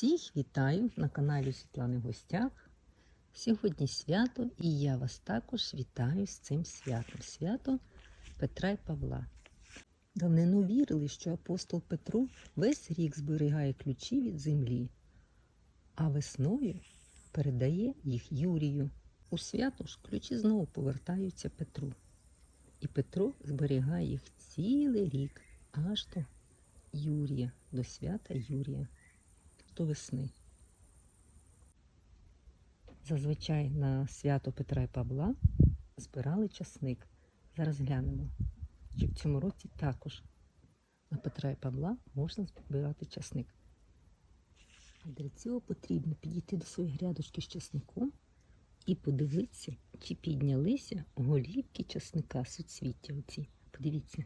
Всіх вітаю на каналі Світлани в гостях. Сьогодні свято, і я вас також вітаю з цим святом. Свято Петра і Павла. Давнину вірили, що апостол Петро весь рік зберігає ключі від землі, а весною передає їх Юрію. У свято ж ключі знову повертаються Петру. І Петро зберігає їх цілий рік аж до Юрія, до свята Юрія, до весни. Зазвичай на свято Петра і Павла збирали часник. Зараз глянемо, чи в цьому році також на Петра і Павла можна збирати часник. Для цього потрібно підійти до своєї грядочки з часником і подивитися, чи піднялися голівки часника суцвіття оці. Подивіться.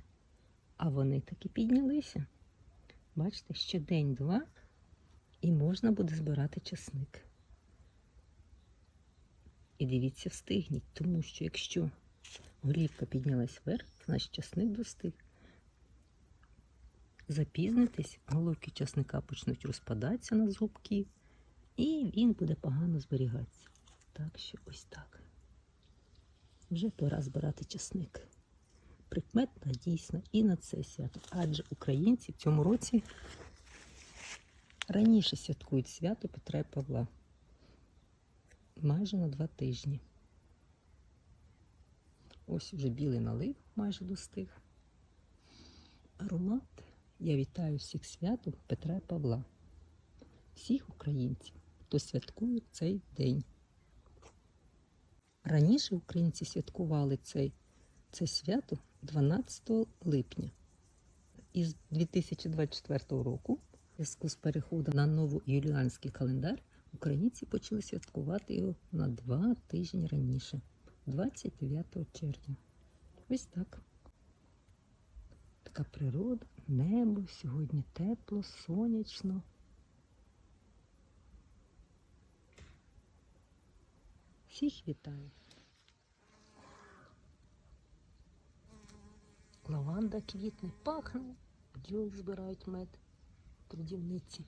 А вони таки піднялися. Бачите, ще день-два, і можна буде збирати часник. І дивіться, встигніть, тому що якщо голівка піднялась вверх, значить часник достиг. Запізнитись, головки часника почнуть розпадатися на зубки, і він буде погано зберігатися. Так що ось так. Вже пора збирати часник. Прикметна дійсно і на це свято. Адже українці в цьому році раніше святкують свято Петра і Павла. Майже на два тижні. Ось вже білий налив майже достиг. Аромат. Я вітаю всіх святом Петра і Павла, всіх українців, хто святкує цей день. Раніше українці святкували цей, це свято 12 липня. Із 2024 року, зв'язку з переходом на новоюліанський календар, українці почали святкувати його на два тижні раніше, 29 червня. Ось так. Така природа, небо, сьогодні тепло, сонячно. Всіх вітаю. Лаванда квітне, пахне, бджоли збирають мед, трудівниці.